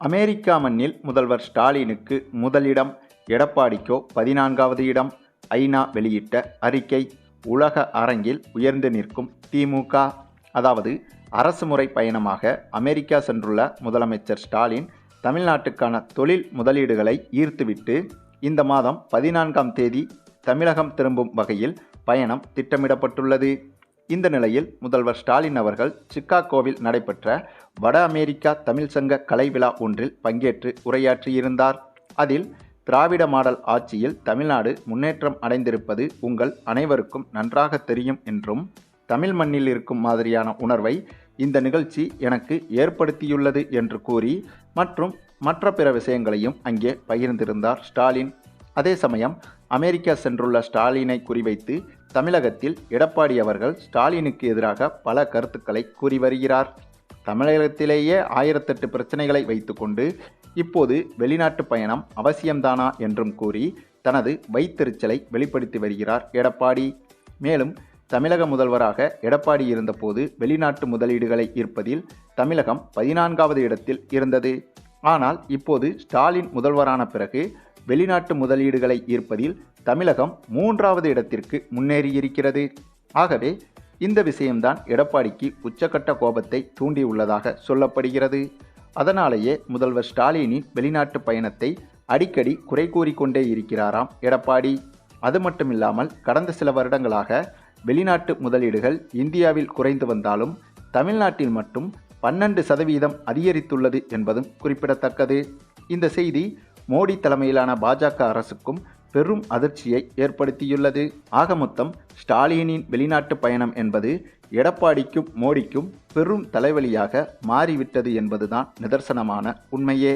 America மண்ணில் முதல்வர் ஸ்டாலினுக்கு முதலிடம் எடப்பாடிக்கோ பதினான்காவது இடம். ஐநா வெளியிட்ட அறிக்கை உலக அரங்கில் உயர்ந்து நிற்கும் திமுக. அதாவது அரசு முறை பயணமாக அமெரிக்கா சென்றுள்ள முதலமைச்சர் ஸ்டாலின் தமிழ்நாட்டுக்கான தொழில் முதலீடுகளை ஈர்த்துவிட்டு இந்த மாதம் பதினான்காம் தேதி தமிழகம் திரும்பும் வகையில் பயணம் திட்டமிடப்பட்டுள்ளது. இந்த நிலையில் முதல்வர் ஸ்டாலின் அவர்கள் சிக்காகோவில் நடைபெற்ற வட அமெரிக்கா தமிழ் சங்க கலை விழா ஒன்றில் பங்கேற்று உரையாற்றியிருந்தார். அதில் திராவிட மாடல் ஆட்சியில் தமிழ்நாடு முன்னேற்றம் அடைந்திருப்பது உங்கள் அனைவருக்கும் நன்றாக தெரியும் என்றும் தமிழ் மண்ணில் இருக்கும் மாதிரியான உணர்வை இந்த நிகழ்ச்சி எனக்கு ஏற்படுத்தியுள்ளது என்று கூறி மற்றும் மற்ற பிற விஷயங்களையும் அங்கே பகிர்ந்திருந்தார் ஸ்டாலின். அதே சமயம் அமெரிக்கா சென்றுள்ள ஸ்டாலினை குறிவைத்து தமிழகத்தில் எடப்பாடி அவர்கள் ஸ்டாலினுக்கு எதிராக பல கருத்துக்களை கூறி வருகிறார். தமிழகத்திலேயே ஆயிரத்தெட்டு பிரச்சனைகளை வைத்துக்கொண்டு இப்போது வெளிநாட்டு பயணம் அவசியம்தானா என்றும் கூறி தனது வைத்தெரிச்சலை வெளிப்படுத்தி வருகிறார் எடப்பாடி. மேலும் தமிழக முதல்வராக எடப்பாடி இருந்தபோது வெளிநாட்டு முதலீடுகளை ஈர்ப்பதில் தமிழகம் பதினான்காவது இடத்தில் இருந்தது. ஆனால் இப்போது ஸ்டாலின் முதல்வரான பிறகு வெளிநாட்டு முதலீடுகளை ஈர்ப்பதில் தமிழகம் மூன்றாவது இடத்திற்கு முன்னேறியிருக்கிறது. ஆகவே இந்த விஷயம்தான் எடப்பாடிக்கு உச்சக்கட்ட கோபத்தை தூண்டியுள்ளதாக சொல்லப்படுகிறது. அதனாலேயே முதல்வர் ஸ்டாலினின் வெளிநாட்டு பயணத்தை அடிக்கடி குறை கூறிக்கொண்டே இருக்கிறாராம் எடப்பாடி. அது மட்டுமில்லாமல் கடந்த சில வருடங்களாக வெளிநாட்டு முதலீடுகள் இந்தியாவில் குறைந்து வந்தாலும் தமிழ்நாட்டில் மட்டும் பன்னெண்டு சதவீதம் அதிகரித்துள்ளது என்பதும் குறிப்பிடத்தக்கது. இந்த செய்தி மோடி தலைமையிலான பாஜக அரசுக்கும் பெரும் அதிர்ச்சியை ஏற்படுத்தியுள்ளது. ஆக மொத்தம் ஸ்டாலினின் வெளிநாட்டு பயணம் என்பது எடப்பாடிக்கும் மோடிக்கும் பெரும் தலைவலியாக மாறிவிட்டது என்பதுதான் நிதர்சனமான உண்மையே.